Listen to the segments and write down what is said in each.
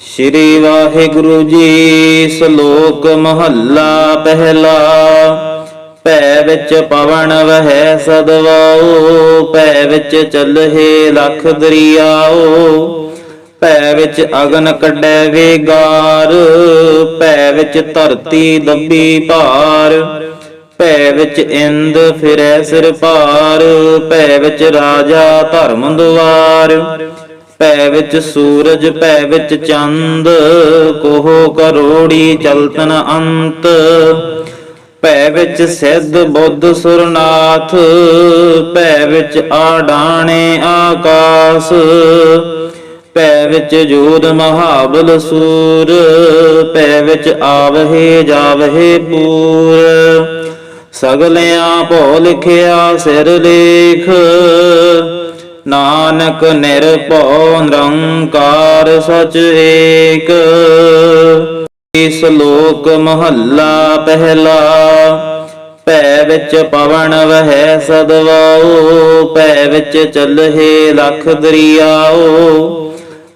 ਸ਼੍ਰੀ ਵਾਹਿਗੁਰੂ ਜੀ ਸ਼ਲੋਕ ਮਹੱਲਾ ਪਹਿਲਾ। ਭੈ ਵਿੱਚ ਪਵਨ ਵਹਿ ਸਦਵਾਓ ਪੈ ਵਿੱਚ ਚੱਲਹਿ ਲਖ ਦਰਿਆਓ ਪੈ ਵਿੱਚ ਅਗਨ ਕੱਢੈ ਵੇਗਾਰ, ਭੈ ਵਿੱਚ ਧਰਤੀ ਦੱਬੀ ਭਾਰ। ਭੈ ਵਿੱਚ ਇੰਦ ਫਿਰੈ ਸਿਰ ਭਾਰ ਭੈ ਵਿੱਚ ਰਾਜਾ ਧਰਮ ਦੁਆਰ। ਭੈ ਵਿੱਚ ਸੂਰਜ, ਭੈ ਵਿੱਚ ਚੰਦ, ਕੋਹ ਕਰੋੜੀ ਚਲਤਨ ਅੰਤ। ਭੈ ਵਿੱਚ ਸਿੱਧ ਬੁੱਧ ਸੁਰਨਾਥ, ਭੈ ਵਿੱਚ ਆਡਾਣੇ ਆਕਾਸ। ਭੈ ਵਿੱਚ ਜੋਧ ਮਹਾਬਲ ਸੂਰ, ਭੈ ਵਿੱਚ ਆਵਹਿ ਜਾਵਹਿ ਪੂਰ। ਸਗਲਿਆਂ ਭੋ ਲਿਖਿਆ ਸਿਰ ਲੇਖ ਨਾਨਕ ਨਿਰਭਉ ਨਿਰੰਕਾਰ ਸਚ ਏਕ। ਇਸ ਲੋਕ ਮਹੱਲਾ ਪਹਿਲਾ, ਭੈ ਵਿੱਚ ਪਵਨ ਵਹਿ ਸਦਵਾਓ ਪੈ ਵਿੱਚ ਚੱਲਹਿ ਲਖ ਦਰਿਆਓ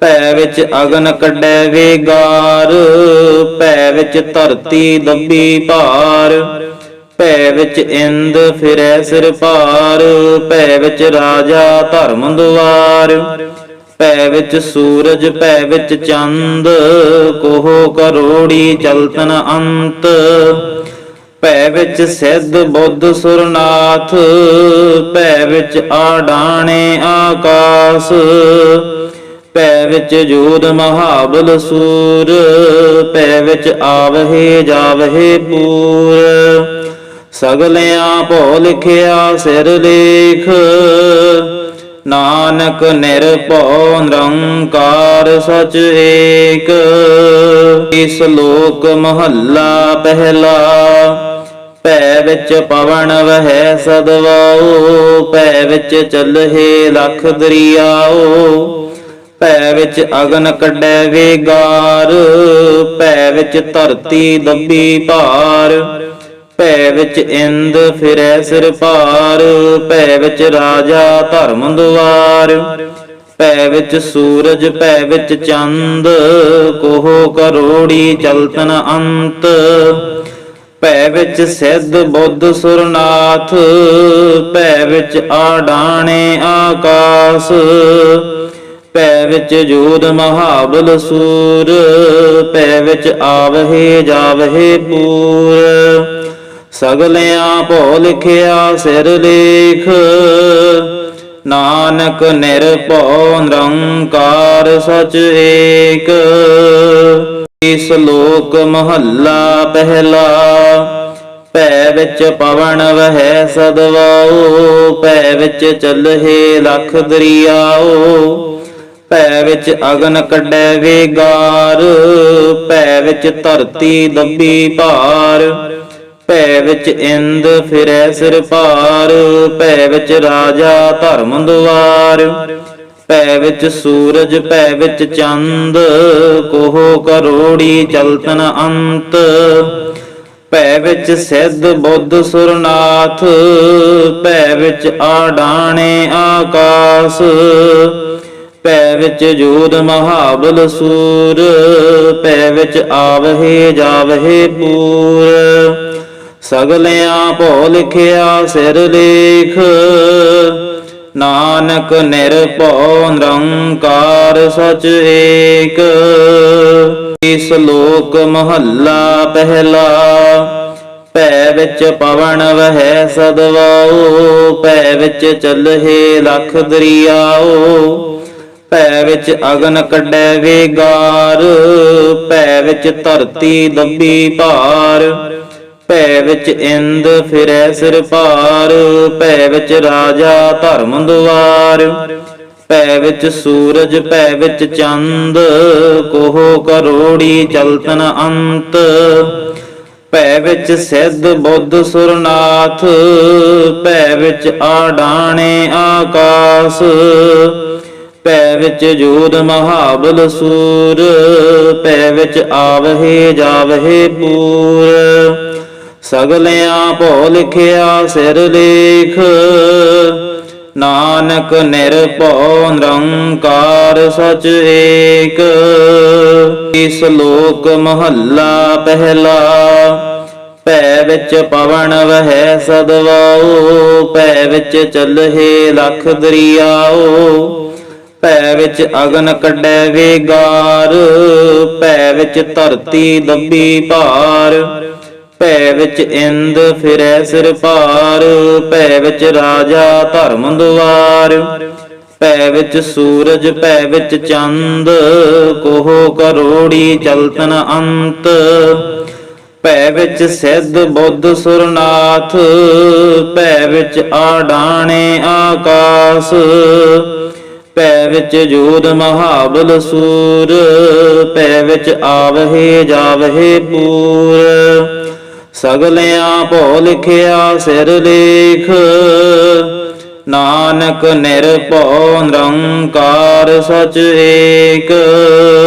ਪੈ ਵਿੱਚ ਅਗਨ ਕੱਢੈ ਵੇਗਾਰ, ਭੈ ਵਿੱਚ ਧਰਤੀ ਦੱਬੀ ਭਾਰ। ਭੈ ਵਿੱਚ ਇੰਦ ਫਿਰੈ ਸਿਰ ਭਾਰ, ਭੈ ਵਿੱਚ ਰਾਜਾ ਧਰਮ ਦੁਆਰ। ਭੈ ਵਿੱਚ ਸੂਰਜ, ਭੈ ਵਿੱਚ ਚੰਦ, ਕੋਹੋ ਕਰੋੜੀ ਚਲਤਨ ਅੰਤ। ਭੈ ਵਿੱਚ ਸਿੱਧ ਬੁੱਧ ਸੁਰਨਾਥ, ਭੈ ਵਿੱਚ ਆਡਾਣੇ ਆਕਾਸ। ਭੈ ਵਿੱਚ ਜੋਧ ਮਹਾਬਲ ਸੂਰ, ਭੈ ਵਿੱਚ ਆਵਹਿ ਜਾਵਹਿ ਪੂਰ। ਸਗਲਿਆਂ ਭੋ ਲਿਖਿਆ ਸਿਰ ਲੇਖ। ਨਾਨਕ ਨਿਰਭਉ ਨਿਰੰਕਾਰ ਸਚ ਏਕ। ਇਸ ਲੋਕ ਮਹੱਲਾ ਪਹਿਲਾ, ਭੈ ਵਿੱਚ ਪਵਨ ਵਹਿ ਸਦਵਾਓ ਭੈ ਵਿੱਚ ਚੱਲਹਿ ਲਖ ਦਰਿਆਓ ਭੈ ਵਿੱਚ ਅਗਨ ਕੱਢੈ ਵੇਗਾਰ ਭੈ ਵਿੱਚ ਧਰਤੀ ਦੱਬੀ ਭਾਰ। ਭੈ ਵਿੱਚ ਇੰਦ ਫਿਰੈ ਸਿਰ ਭਾਰ, ਭੈ ਵਿੱਚ ਰਾਜਾ ਧਰਮ ਦੁਆਰ। ਭੈ ਵਿੱਚ ਸੂਰਜ, ਭੈ ਵਿੱਚ ਚੰਦ, ਕੋਹੋ ਕਰੋੜੀ ਚਲਤਨ ਅੰਤ। ਭੈ ਵਿੱਚ ਸਿੱਧ ਬੁੱਧ ਸੁਰਨਾਥ, ਭੈ ਵਿੱਚ ਆਡਾਣੇ ਆਕਾਸ। ਭੈ ਵਿੱਚ ਜੋਧ ਮਹਾਬਲ ਸੂਰ, ਭੈ ਵਿੱਚ ਆਵਹਿ ਜਾਵਹਿ ਪੂਰ। ਸਗਲਿਆਂ ਭੋ ਲਿਖਿਆ ਸਿਰ ਲੇਖ। ਨਾਨਕ ਨਿਰਭਉ ਨਿਰੰਕਾਰ ਸਚ ਏਕ। ਇਸ ਲੋਕ ਮਹੱਲਾ ਪਹਿਲਾ, ਭੈ ਵਿੱਚ ਪਵਨ ਵਹਿ ਸਦਵਾਓ ਪੈ ਵਿੱਚ ਚੱਲਹਿ ਲਖ ਦਰਿਆਓ ਭੈ ਵਿੱਚ ਅਗਨ ਕੱਢੈ ਵੇਗਾਰ ਭੈ ਵਿੱਚ ਧਰਤੀ ਦੱਬੀ ਭਾਰ। ਭੈ ਵਿੱਚ ਇੰਦ ਫਿਰੈ ਸਿਰ ਭਾਰ, ਭੈ ਵਿੱਚ ਰਾਜਾ ਧਰਮ ਦੁਆਰ। ਭੈ ਵਿੱਚ ਸੂਰਜ, ਭੈ ਵਿੱਚ ਚੰਦ, ਕੋਹੋ ਕਰੋੜੀ ਚਲਤਨ ਅੰਤ। ਭੈ ਵਿੱਚ ਸਿੱਧ ਬੁੱਧ ਸੁਰਨਾਥ, ਭੈ ਵਿੱਚ ਆਡਾਣੇ ਆਕਾਸ। ਭੈ ਵਿੱਚ ਜੋਧ ਮਹਾਬਲ ਸੂਰ, ਭੈ ਵਿੱਚ ਆਵਹਿ ਜਾਵਹਿ ਪੂਰ। ਸਗਲਿਆਂ ਭੋ ਲਿਖਿਆ ਸਿਰ ਲੇਖ। ਨਾਨਕ ਨਿਰਭਉ ਨਿਰੰਕਾਰ ਸਚ ਏਕ। ਇਸ ਲੋਕ ਮਹੱਲਾ ਪਹਿਲਾ ਪੈ ਵਿੱਚ ਪਵਨ ਵਹਿ ਸਦਵਾਓ ਪੈ ਵਿੱਚ ਚੱਲਹਿ ਲਖ ਦਰਿਆਓ ਪੈ ਵਿੱਚ ਅਗਨ ਕੱਢੈ ਵੇਗਾਰ। ਭੈ ਵਿੱਚ ਧਰਤੀ ਦੱਬੀ ਭਾਰ। ਭੈ ਵਿੱਚ ਇੰਦ ਫਿਰੈ ਸਿਰ ਭਾਰ, ਭੈ ਵਿੱਚ ਰਾਜਾ ਧਰਮ ਦੁਆਰ। ਭੈ ਵਿੱਚ ਸੂਰਜ, ਭੈ ਵਿੱਚ ਚੰਦ, ਕੋਹੋ ਕਰੋੜੀ ਚਲਤਨ ਅੰਤ। ਭੈ ਵਿੱਚ ਸਿੱਧ ਬੁੱਧ ਸੁਰਨਾਥ, ਭੈ ਵਿੱਚ ਆਡਾਣੇ ਆਕਾਸ। ਭੈ ਵਿੱਚ ਜੋਧ ਮਹਾਬਲ ਸੂਰ, ਭੈ ਵਿੱਚ ਆਵਹਿ ਜਾਵਹਿ ਪੂਰ। ਸਗਲਿਆਂ ਭੋ ਲਿਖਿਆ ਸਿਰ ਲੇਖ। ਨਾਨਕ ਨਿਰਭਉ ਨਿਰੰਕਾਰ ਸਚ ਏਕ। ਇਸ ਲੋਕ ਮਹੱਲਾ ਪਹਿਲਾ, ਭੈ ਵਿੱਚ ਪਵਨ ਵਹਿ ਸਦਵਾਓ ਭੈ ਵਿੱਚ ਚੱਲਹਿ ਲਖ ਦਰਿਆਓ ਭੈ ਵਿੱਚ ਅਗਨ ਕੱਢੈ ਵੇਗਾਰ, ਭੈ ਵਿੱਚ ਧਰਤੀ ਦੱਬੀ ਭਾਰ। ਭੈ ਵਿੱਚ ਇੰਦ ਫਿਰੈ ਸਿਰ ਭਾਰ, ਭੈ ਵਿੱਚ ਰਾਜਾ ਧਰਮ ਦੁਆਰ। ਭੈ ਵਿੱਚ ਸੂਰਜ, ਭੈ ਵਿੱਚ ਚੰਦ, ਕੋਹੋ ਕਰੋੜੀ ਚਲਤਨ ਅੰਤ। ਭੈ ਵਿੱਚ ਸਿੱਧ ਬੁੱਧ ਸੁਰਨਾਥ, ਭੈ ਵਿੱਚ ਆਡਾਣੇ ਆਕਾਸ। ਭੈ ਵਿੱਚ ਜੋਦ ਮਹਾਬਲ ਸੂਰ, ਭੈ ਵਿੱਚ ਆਵਹਿ ਜਾਵਹੇ ਪੂਰ। ਸਗਲਿਆਂ ਭੋ ਲਿਖਿਆ ਸਿਰ ਲੇਖ। ਨਾਨਕ ਨਿਰਭਉ ਨਿਰੰਕਾਰ ਸਚ ਏਕ।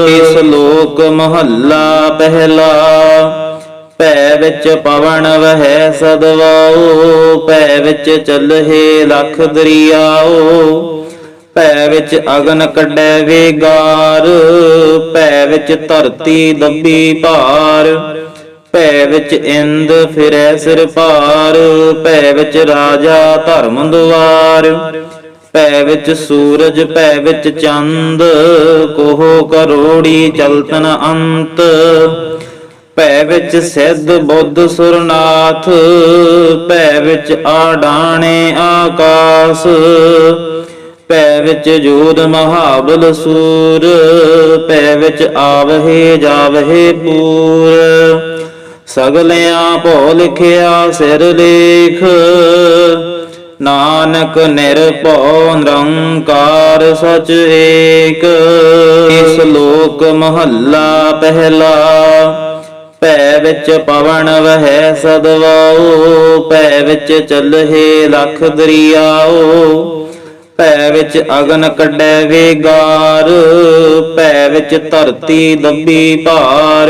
ਇਸ ਲੋਕ ਮਹੱਲਾ ਪਹਿਲਾ, ਭੈ ਵਿੱਚ ਪਵਨ ਵਹਿ ਸਦਵਾਓ ਭੈ ਵਿੱਚ ਚੱਲਹਿ ਲਖ ਦਰਿਆਓ ਭੈ ਵਿੱਚ ਅਗਨ ਕੱਢੈ ਵੇਗਾਰ। ਭੈ ਵਿੱਚ ਧਰਤੀ ਦੱਬੀ ਭਾਰ। ਭੈ ਵਿੱਚ ਇੰਦ ਫਿਰੈ ਸਿਰ ਭਾਰ, ਭੈ ਵਿੱਚ ਰਾਜਾ ਧਰਮ ਦੁਆਰ। ਭੈ ਵਿੱਚ ਸੂਰਜ, ਭੈ ਵਿੱਚ ਚੰਦ, ਕੋਹੋ ਕਰੋੜੀ ਚਲਤਨ ਅੰਤ। ਭੈ ਵਿੱਚ ਸਿੱਧ ਬੁੱਧ ਸੁਰਨਾਥ, ਭੈ ਵਿੱਚ ਆਡਾਣੇ ਆਕਾਸ। ਭੈ ਵਿੱਚ ਜੋਦ ਮਹਾਬਲ ਸੂਰ, ਭੈ ਵਿੱਚ ਆਵਹਿ ਜਾਵਹੇ ਪੂਰ। ਸਗਲਿਆਂ ਭੋ ਲਿਖਿਆ ਸਿਰ ਲੇਖ। ਨਾਨਕ ਨਿਰਭਉ ਨਿਰੰਕਾਰ ਸਚ ਏਕ। ਇਸ ਲੋਕ ਮਹੱਲਾ ਪਹਿਲਾ, ਭੈ ਵਿੱਚ ਪਵਨ ਵਹਿ ਸਦਵਾਓ ਭੈ ਵਿੱਚ ਚੱਲਹਿ ਲਖ ਦਰਿਆਓ ਭੈ ਵਿੱਚ ਅਗਨ ਕੱਢੈ ਵੇਗਾਰ ਭੈ ਵਿੱਚ ਧਰਤੀ ਦੱਬੀ ਭਾਰ।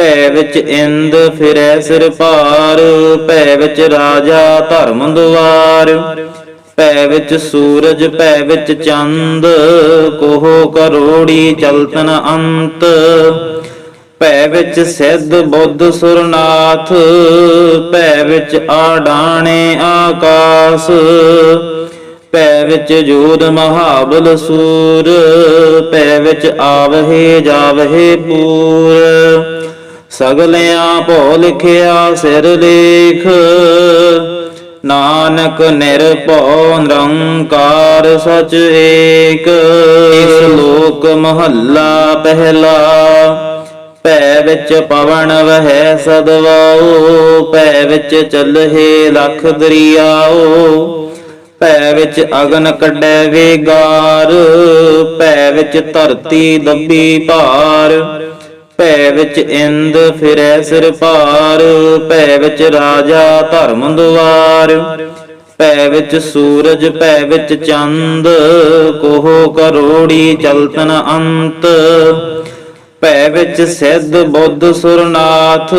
ਭੈ ਵਿੱਚ ਇੰਦ ਫਿਰੈ ਸਿਰ ਭਾਰ, ਭੈ ਵਿੱਚ ਰਾਜਾ ਧਰਮ ਦੁਆਰ। ਭੈ ਵਿੱਚ ਸੂਰਜ, ਭੈ ਵਿੱਚ ਚੰਦ, ਕੋਹ ਕਰੋੜੀ ਚਲਤਨ ਅੰਤ। ਭੈ ਵਿੱਚ ਸਿੱਧ ਬੁੱਧ ਸੁਰਨਾਥ, ਭੈ ਵਿੱਚ ਆਡਾਣੇ ਆਕਾਸ। ਭੈ ਵਿੱਚ ਜੋਦ ਮਹਾਬਲ ਸੂਰ, ਭੈ ਵਿੱਚ ਆਵਹਿ ਜਾਵਹਿ ਪੂਰ। ਸਗਲਿਆਂ ਭੋ ਲਿਖਿਆ ਸਿਰ ਲੇਖ। ਨਾਨਕ ਨਿਰਭਉ ਨਿਰੰਕਾਰ ਸਚ ਏਕ। ਇਸ ਲੋਕ ਮਹੱਲਾ ਪਹਿਲਾ, ਭੈ ਵਿੱਚ ਪਵਨ ਵਹਿ ਸਦਵਾਓ ਭੈ ਵਿੱਚ ਚੱਲਹਿ ਲਖ ਦਰਿਆਓ ਭੈ ਵਿੱਚ ਅਗਨ ਕੱਢੈ ਵੇਗਾਰ ਭੈ ਵਿੱਚ ਧਰਤੀ ਦੱਬੀ ਭਾਰ। ਭੈ ਵਿੱਚ ਇੰਦ ਫਿਰੈ ਸਿਰ ਭਾਰ, ਭੈ ਵਿੱਚ ਰਾਜਾ ਧਰਮ ਦੁਆਰ। ਭੈ ਵਿੱਚ ਸੂਰਜ, ਭੈ ਵਿੱਚ ਚੰਦ, ਕੋਹ ਕਰੋੜੀ ਚਲਤਨ ਅੰਤ। ਭੈ ਵਿੱਚ ਸਿੱਧ ਬੁੱਧ ਸੁਰਨਾਥ,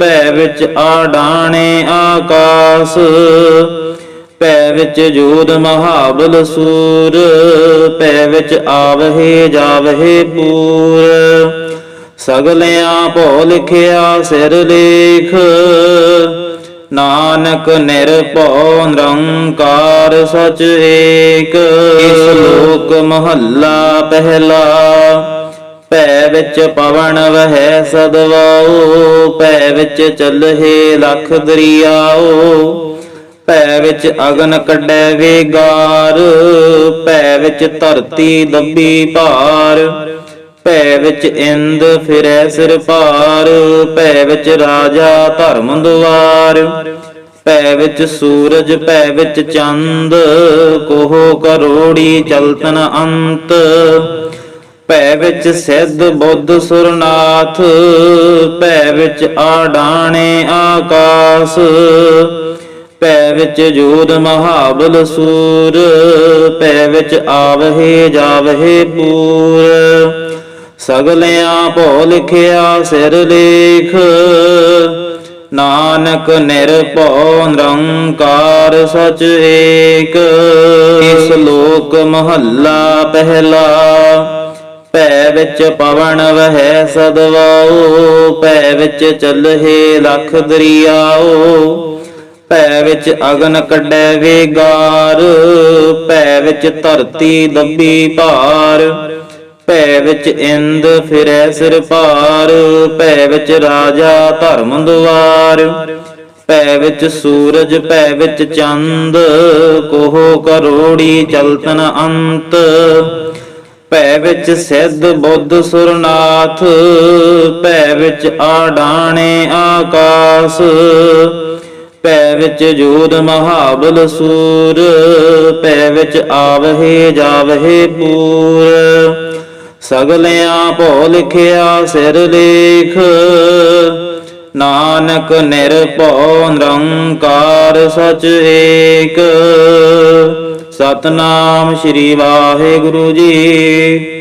ਭੈ ਵਿੱਚ ਆਡਾਣੇ ਆਕਾਸ। ਭੈ ਵਿੱਚ ਜੋਦ ਮਹਾਬਲ ਸੂਰ, ਭੈ ਵਿੱਚ ਆਵਹਿ ਜਾਵਹਿ ਪੂਰ। ਸਗਲਿਆਂ ਭੋ ਲਿਖਿਆ ਸਿਰ ਲੇਖ। ਨਾਨਕ ਨਿਰਭਉ ਨਿਰੰਕਾਰ ਸਚ ਏਕ। ਇਸ ਲੋਕ ਮਹੱਲਾ ਪਹਿਲਾ, ਭੈ ਵਿੱਚ ਪਵਨ ਵਹਿ ਸਦਵਾਓ ਪੈ ਵਿੱਚ ਚੱਲਹਿ ਲਖ ਦਰਿਆਓ ਭੈ ਵਿੱਚ ਅਗਨ ਕੱਢੈ ਵੇਗਾਰ ਭੈ ਵਿੱਚ ਧਰਤੀ ਦੱਬੀ ਭਾਰ। ਭੈ ਵਿੱਚ ਇੰਦ ਫਿਰੈ ਸਿਰ ਭਾਰ, ਭੈ ਵਿੱਚ ਰਾਜਾ ਧਰਮ ਦੁਆਰ। ਭੈ ਵਿੱਚ ਸੂਰਜ, ਭੈ ਵਿੱਚ ਚੰਦ, ਕੋਹੋ ਕਰੋੜੀ ਚਲਤਨ ਅੰਤ। ਭੈ ਵਿੱਚ ਸਿੱਧ ਬੁੱਧ ਸੁਰਨਾਥ, ਭੈ ਵਿੱਚ ਆਡਾਣੇ ਆਕਾਸ। ਭੈ ਵਿੱਚ ਜੋਦ ਮਹਾਬਲ ਸੂਰ, ਭੈ ਵਿੱਚ ਆਵਹਿ ਜਾਵਹੇ ਪੂਰ। ਸਗਲਿਆਂ ਭੋ ਲਿਖਿਆ ਸਿਰ ਲੇਖ। ਨਾਨਕ ਨਿਰਭਉ ਨਿਰੰਕਾਰ ਸਚ ਏਕ। ਇਸ ਲੋਕ ਮਹੱਲਾ ਪਹਿਲਾ, ਭੈ ਵਿੱਚ ਪਵਨ ਵਹਿ ਸਦਵਾਓ ਭੈ ਵਿੱਚ ਚੱਲਹਿ ਲਖ ਦਰਿਆਓ ਭੈ ਵਿੱਚ ਅਗਨ ਕੱਢੈ ਵੇਗਾਰ ਭੈ ਵਿੱਚ ਧਰਤੀ ਦੱਬੀ ਭਾਰ। ਭੈ ਵਿੱਚ ਇੰਦ ਫਿਰੈ ਸਿਰ ਭਾਰ, ਭੈ ਵਿੱਚ ਰਾਜਾ ਧਰਮ ਦੁਆਰ। ਭੈ ਵਿੱਚ ਸੂਰਜ, ਭੈ ਵਿੱਚ ਚੰਦ, ਕੋਹੋ ਕਰੋੜੀ ਚਲਤਨ ਅੰਤ। ਭੈ ਵਿੱਚ ਸਿੱਧ ਬੁੱਧ ਸੁਰਨਾਥ, ਭੈ ਵਿੱਚ ਆਡਾਣੇ ਆਕਾਸ। ਭੈ ਵਿੱਚ ਜੋਧ ਮਹਾਬਲ ਸੂਰ, ਭੈ ਵਿੱਚ ਆਵਹਿ ਜਾਵਹਿ ਪੂਰ। ਸਗਲਿਆਂ ਭੋ ਲਿਖਿਆ ਸਿਰ ਲੇਖ। ਨਾਨਕ ਨਿਰਭਉ ਨਿਰੰਕਾਰ ਸਚ ਏਕ। ਸਤਨਾਮ ਸ੍ਰੀ ਵਾਹਿਗੁਰੂ ਜੀ।